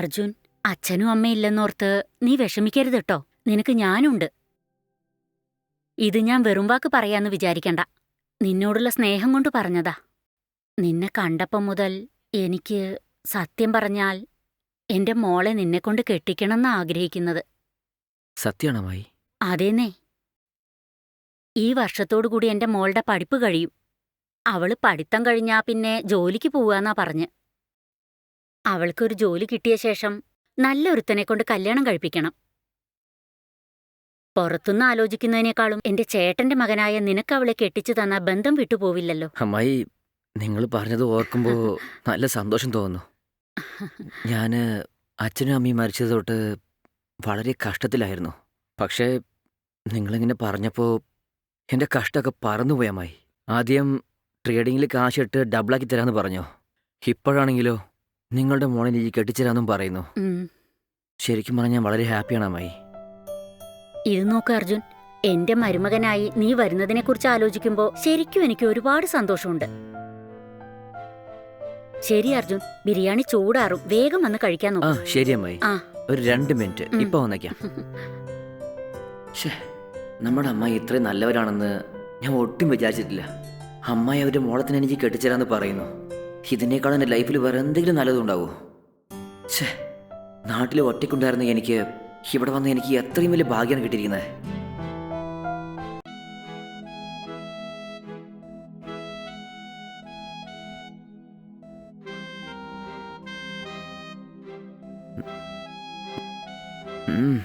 അർജുൻ അച്ഛനും അമ്മയില്ലെന്നോർത്ത് നീ വിഷമിക്കരുത് കേട്ടോ നിനക്ക് ഞാനുണ്ട്. ഇത് ഞാൻ വെറും വാക്ക് പറയാന്ന് വിചാരിക്കണ്ട. നിന്നോടുള്ള സ്നേഹം കൊണ്ട് പറഞ്ഞതാ. നിന്നെ കണ്ടപ്പം മുതൽ എനിക്ക് സത്യം പറഞ്ഞാൽ എന്റെ മോളെ നിന്നെക്കൊണ്ട് കെട്ടിക്കണമെന്നാ ആഗ്രഹിക്കുന്നത്. സത്യമാണോ അമ്മായി? അതേന്നേ. ഈ വർഷത്തോടുകൂടി എന്റെ മോളുടെ പഠിപ്പ് കഴിയും. അവൾ പഠിത്തം കഴിഞ്ഞാ പിന്നെ ജോലിക്ക് പോവാന്നാ പറഞ്ഞ്. അവൾക്കൊരു ജോലി കിട്ടിയ ശേഷം നല്ലൊരുത്തനെ കൊണ്ട് കല്യാണം കഴിപ്പിക്കണം. പുറത്തുനിന്ന് ആലോചിക്കുന്നതിനേക്കാളും എന്റെ ചേട്ടന്റെ മകനായ നിനക്ക് അവളെ കെട്ടിച്ചു തന്ന ബന്ധം വിട്ടുപോവില്ലല്ലോ. അമ്മായി നിങ്ങൾ പറഞ്ഞത് ഓർക്കുമ്പോൾ നല്ല സന്തോഷം തോന്നുന്നു. ഞാൻ അച്ഛനും അമ്മയും മരിച്ചത് തൊട്ട് വളരെ കഷ്ടത്തിലായിരുന്നു. പക്ഷേ നിങ്ങളിങ്ങനെ പറഞ്ഞപ്പോൾ എന്റെ കഷ്ടമൊക്കെ പറന്നുപോയമായി ആദ്യം ട്രേഡിങ്ങിൽ കാശിട്ട് ഡബിളാക്കി തരാമെന്ന് പറഞ്ഞു. ഇപ്പോഴാണെങ്കിലോ നിങ്ങളുടെ മോളെ എനിക്ക് കെട്ടിച്ചേരാന്നും പറയുന്നു. ശരിക്കും പറഞ്ഞാൽ ഞാൻ വളരെ ഹാപ്പിയാണ് അമ്മായി. ഇത് നോക്ക് അർജുൻ എന്റെ മരുമകനായി നീ വരുന്നതിനെ കുറിച്ച് ആലോചിക്കുമ്പോ ശരിക്കും എനിക്ക് ഒരുപാട് സന്തോഷമുണ്ട്. ശരി അർജുൻ ബിരിയാണി ചൂടാറും വേഗം വന്ന് കഴിക്കാൻ ആ നോക്ക് ശരി അമ്മായി. ആ. ഒരു രണ്ട് മിനിറ്റ്. ഇപ്പൊ വന്നേക്കാം. നമ്മുടെ അമ്മായി ഇത്രയും നല്ലവരാണെന്ന് ഞാൻ ഒട്ടും വിചാരിച്ചിട്ടില്ല. അമ്മായി അവരുടെ മോളത്തിന് എനിക്ക് കെട്ടിച്ചേരാന്ന് പറയുന്നു. ഇതിനേക്കാളും എന്റെ ലൈഫിൽ വേറെ എന്തെങ്കിലും നല്ലതുണ്ടാവോ ഛേ നാട്ടിൽ ഒറ്റയ്ക്കുണ്ടായിരുന്ന എനിക്ക് ഇവിടെ വന്ന് എനിക്ക് എത്രയും വലിയ ഭാഗ്യമാണ് കിട്ടിയിരിക്കുന്നത് ഉം.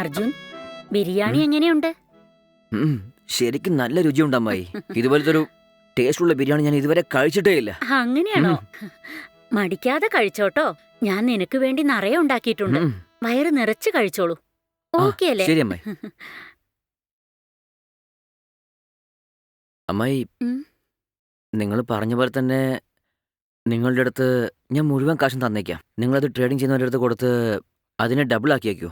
അർജുൻ ബിരിയാണി എങ്ങനെയുണ്ട്. ശരിക്കും നല്ല രുചിയുണ്ട് അമ്മായി. ഇതുപോലത്തെ ഒരു ടേസ്റ്റുള്ള ബിരിയാണി ഞാൻ ഇതുവരെ കഴിച്ചിട്ടേ ഇല്ല. അങ്ങനെയാണോ? മടിക്കാതെ കഴിച്ചോട്ടോ. ഞാൻ നിനക്ക് വേണ്ടി നിറയെ ഉണ്ടാക്കിയിട്ടുണ്ട്. വയറ് നിറച്ച് കഴിച്ചോളൂ. ഓക്കെ അല്ലേ? ശരി അമ്മായി. അമ്മായി നിങ്ങൾ പറഞ്ഞ പോലെ തന്നെ നിങ്ങളുടെ അടുത്ത് ഞാൻ മുഴുവൻ കാശും തന്നേക്കാം. നിങ്ങളത് ട്രേഡിംഗ് ചെയ്യുന്നവരുടെ അടുത്ത് കൊടുത്ത് അതിനെ ഡബിൾ ആക്കിയേക്കോ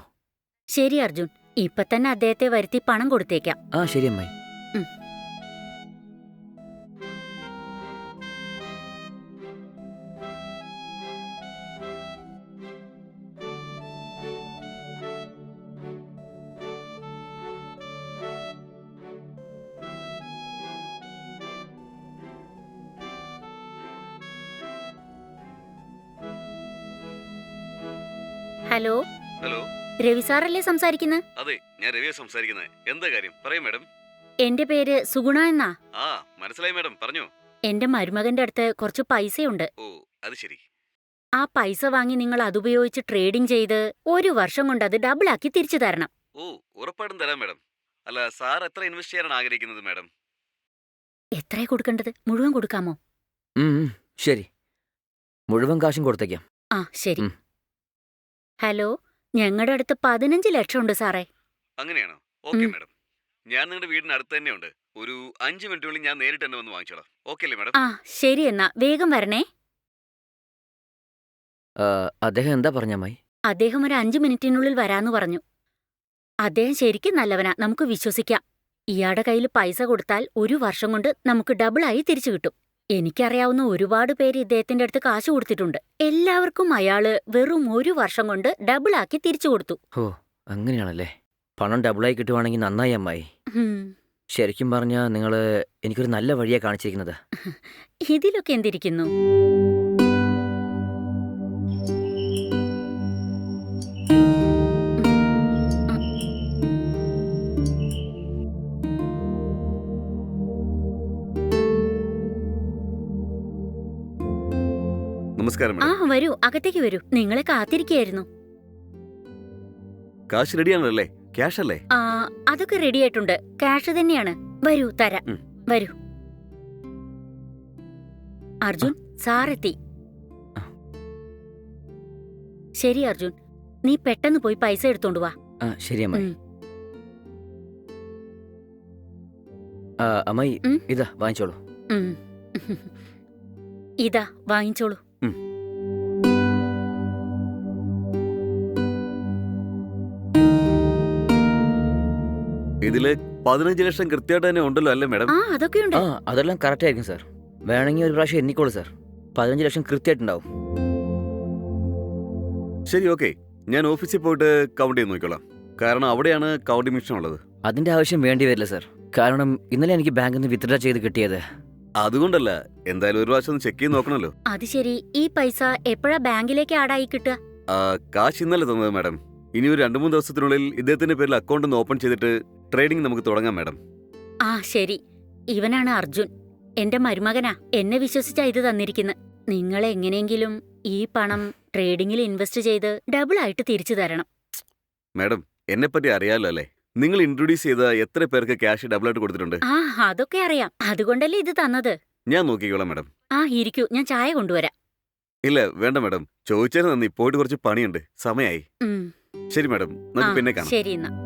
ശരി അർജുൻ. ഇപ്പൊ തന്നെ അദ്ദേഹത്തെ വരുത്തി പണം കൊടുത്തേക്കാം. ആ ശരി അമ്മായി. ഉം. ഹലോ? ഹലോ. രവി സാറല്ലേ സംസാരിക്കുന്നത് അതെ ഞാൻ രവിയെ സംസാരിക്കുന്നത് എന്താ കാര്യം? പറയൂ മാഡം. എന്റെ പേര് സുഗുണ എന്നാ? ആ മനസ്സിലായി മാഡം. പറഞ്ഞു. എന്റെ മരുമകന്റെ അടുത്ത് കുറച്ച് പൈസയുണ്ട്. ഓ അത് ശരി. ആ പൈസ വാങ്ങി നിങ്ങൾ അതുപയോഗിച്ച് ട്രേഡിംഗ് ചെയ്ത് ഒരു വർഷം കൊണ്ട് അത് ഡബിൾ ആക്കി തിരിച്ചു തരണം. ഓ ഉറപ്പായിട്ടും തരാം മാഡം. അല്ല സാർ എത്ര ഇൻവെസ്റ്റ് ചെയ്യാനാണ് ആഗ്രഹിക്കുന്നത് മാഡം? എത്രയാ കൊടുക്കേണ്ടത്? മുഴുവൻ കൊടുക്കാമോ? ശരി. മുഴുവൻ കാശും കൊടുത്തേക്കാം. ആ ശരി. ഹലോ? ഞങ്ങളുടെ അടുത്ത് പതിനഞ്ച് ലക്ഷം ഉണ്ട് സാറേ. അങ്ങനെയാണോ? ഓക്കെ. മാഡം. ഞാൻ നിങ്ങളുടെ വീടിന് അടുത്ത് തന്നെയുണ്ട്. ഒരു അഞ്ച് മിനിറ്റുള്ളിൽ ഞാൻ നേരിട്ട് തന്നെ വന്ന് വാങ്ങിച്ചോളാം. ഓക്കെ അല്ലേ മാഡം? ആ ശരി എന്നാ. വേഗം വരണേ. ആ, അദ്ദേഹം എന്താ പറഞ്ഞ അമ്മായി? അദ്ദേഹം ഒരു അഞ്ചു മിനിറ്റിനുള്ളിൽ വരാന്ന് പറഞ്ഞു. അദ്ദേഹം ശരിക്കും നല്ലവനാ. നമുക്ക് വിശ്വസിക്കാം. ഇയാളുടെ കയ്യിൽ പൈസ കൊടുത്താൽ ഒരു വർഷം കൊണ്ട് നമുക്ക് ഡബിളായി തിരിച്ചു കിട്ടും. എനിക്കറിയാവുന്ന ഒരുപാട് പേര് ഇദ്ദേഹത്തിന്റെ അടുത്ത് കാശ് കൊടുത്തിട്ടുണ്ട്. എല്ലാവർക്കും അയാൾ വെറും ഒരു വർഷം കൊണ്ട് ഡബിൾ ആക്കി തിരിച്ചു കൊടുത്തു. ഓ അങ്ങനെയാണല്ലേ? പണം ഡബിളായി കിട്ടുവാണെങ്കിൽ നന്നായി അമ്മായി. ഹും, ശരിക്കും പറഞ്ഞാൽ നിങ്ങൾ എനിക്കൊരു നല്ല വഴിയാ കാണിച്ചിരിക്കുന്നത്. ഇതിലൊക്കെ എന്തിരിക്കുന്നു? നമസ്കാരം ആ വരൂ അകത്തേക്ക് വരൂ. നിങ്ങളെ കാത്തിരിക്കയായിരുന്നു കാശ് റെഡിയാണല്ലേ? ക്യാഷ് അല്ലേ? ആ അതൊക്കെ റെഡി ആയിട്ടുണ്ട്. ക്യാഷ് തന്നെയാണ്. വരൂ തരാം. ഉം. വരൂ. അർജുൻ സാറെത്തി. ശരി അർജുൻ. നീ പെട്ടെന്ന് പോയി പൈസ എടുത്തോണ്ട് വാ. ആ ശരി അമ്മായി. ഉം. ആ, അമ്മായി ഉം. ഇതാ വാങ്ങിച്ചോളൂ. ഉം. ഇതാ വാങ്ങിച്ചോളൂ. ഇതിൽ പതിനഞ്ച് ലക്ഷം കൃത്യമായിട്ട് തന്നെ ഉണ്ടല്ലോ അല്ലേ മാഡം? ആ അതൊക്കെയുണ്ട്. ആ അതെല്ലാം കറക്റ്റ് ആയിരിക്കും സാർ വേണമെങ്കിൽ ഒരു പ്രാവശ്യം എണ്ണിക്കോളൂ സാർ പതിനഞ്ച് ലക്ഷം കൃത്യമായിട്ടുണ്ടാവും. ശരി ഓക്കെ ഞാൻ ഓഫീസിൽ പോയിട്ട് കൗണ്ട് ചെയ്ത് നോക്കിക്കോളാം. കാരണം അവിടെയാണ് കൗണ്ടിംഗ് മിഷൻ ഉള്ളത്. അതിന്റെ ആവശ്യം വേണ്ടി വരില്ല സാർ കാരണം ഇന്നലെ എനിക്ക് ബാങ്കിൽ നിന്ന് വിത്ഡ്രാ ചെയ്ത് കിട്ടിയത്. അതുകൊണ്ടല്ല എന്തായാലും ഒരു പ്രാവശ്യം ചെക്ക് ചെയ്ത് നോക്കണല്ലോ. അത് ശരി. ഈ പൈസ എപ്പോഴാ ബാങ്കിലേക്ക് ആഡായി കിട്ടുക? ആ, കാശ് ഇന്നലെ തന്നത് മാഡം ഇനി ഒരു രണ്ട് മൂന്ന് ദിവസത്തിനുള്ളിൽ ഇദ്ദേഹത്തിന്റെ പേരിൽ അക്കൗണ്ട് ഒന്ന് ഓപ്പൺ ചെയ്തിട്ട് ട്രേഡിംഗ് നമുക്ക് തുടങ്ങാം മാഡം. ആ ശരി. ഇവനാണ് അർജുൻ. എന്റെ മരുമകനാ. എന്നെ വിശ്വസിച്ചാ ഇത് തന്നിരിക്കുന്നത് നിങ്ങൾ എങ്ങനെയെങ്കിലും ഈ പണം ട്രേഡിംഗിൽ ഇൻവെസ്റ്റ് ചെയ്ത് ഡബിൾ ആയിട്ട് തിരിച്ചു തരണം. മാഡം എന്നെപ്പറ്റി അറിയാലോ അല്ലേ? നിങ്ങൾ ഇൻട്രൊഡ്യൂസ് ചെയ്ത എത്ര പേർക്ക് ക്യാഷ് ഡബിൾ ആയിട്ട് കൊടുത്തിട്ടുണ്ട്? ആ അതൊക്കെ അറിയാം. അതുകൊണ്ടല്ലേ ഇത് തന്നത്? ഞാൻ നോക്കിക്കോളാം മാഡം. ആ ഇരിക്കൂ. ഞാൻ ചായ കൊണ്ടുവരാം. ഇല്ല വേണ്ട മാഡം. ചോദിച്ചാൽ നന്ദി. പോയിട്ട് കുറച്ച് പണിയുണ്ട്. സമയായി. ഉം. ശരി മാഡം. ആ, നമുക്ക് പിന്നെ കാണാം. ശരി എന്നാ.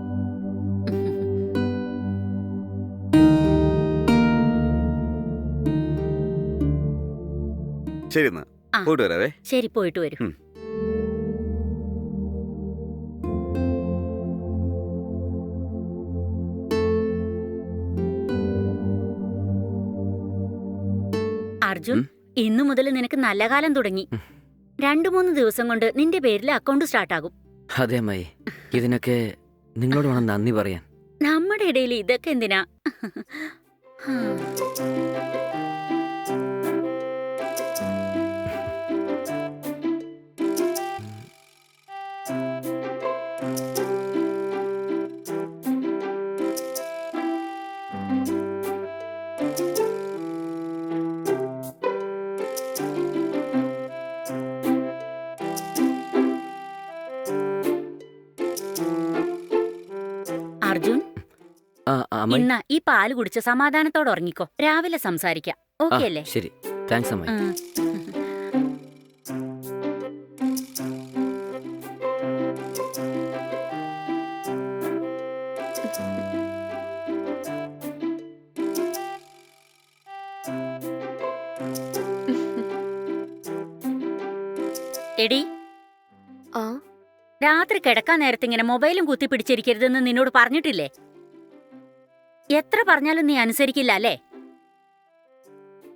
ശരി എന്നാ ആ. പോയിട്ട് വരാവേ ശരി പോയിട്ട് വരൂ ഉം. അർജുൻ ഇന്നു മുതൽ നിനക്ക് നല്ല കാലം തുടങ്ങി. രണ്ടു മൂന്ന് ദിവസം കൊണ്ട് നിന്റെ പേരിൽ അക്കൗണ്ട് സ്റ്റാർട്ടാകും അതെ അമ്മായി ഇതിനൊക്കെ നിങ്ങളോട് വേണം നന്ദി പറയാൻ നമ്മുടെ ഇടയിൽ ഇതൊക്കെ എന്തിനാ ഹും. ഇന്ന ഈ പാൽ കുടിച്ച് സമാധാനത്തോടെ ഉറങ്ങിക്കോ. രാവിലെ സംസാരിക്കാം. ഓക്കെ അല്ലേ? ശരി. താങ്ക്സ് അമ്മായി ഉം. എടി. ആ. രാത്രി കിടക്കാൻ നേരത്തെ ഇങ്ങനെ മൊബൈലും കുത്തി പിടിച്ചിരിക്കരുതെന്ന് നിന്നോട് പറഞ്ഞിട്ടില്ലേ? എത്ര പറഞ്ഞാലും നീ അനുസരിക്കില്ല അല്ലേ?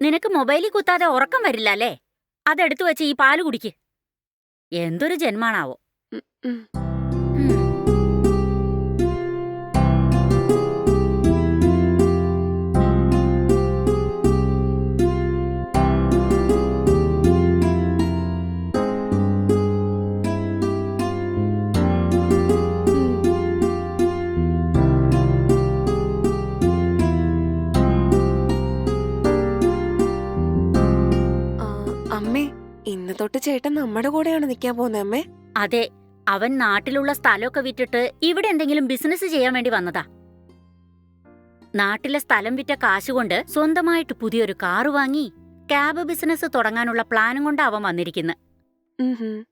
നിനക്ക് മൊബൈലിൽ കുത്താതെ ഉറക്കം വരില്ല അല്ലേ? അതെടുത്തു വെച്ച് ഈ പാൽ കുടിക്ക്. എന്തൊരു ജന്മാണാവോ. നമ്മുടെ കൂടെയാണ് നിൽക്കാൻ പോകുന്നത് അമ്മേ? അതെ അവൻ നാട്ടിലുള്ള സ്ഥലമൊക്കെ വിറ്റിട്ട് ഇവിടെ എന്തെങ്കിലും ബിസിനസ് ചെയ്യാൻ വേണ്ടി വന്നതാ. നാട്ടിലെ സ്ഥലം വിറ്റ കാശുകൊണ്ട് സ്വന്തമായിട്ട് പുതിയൊരു കാറ് വാങ്ങി ക്യാബ് ബിസിനസ് തുടങ്ങാനുള്ള പ്ലാനും കൊണ്ട് അവൻ ഹും.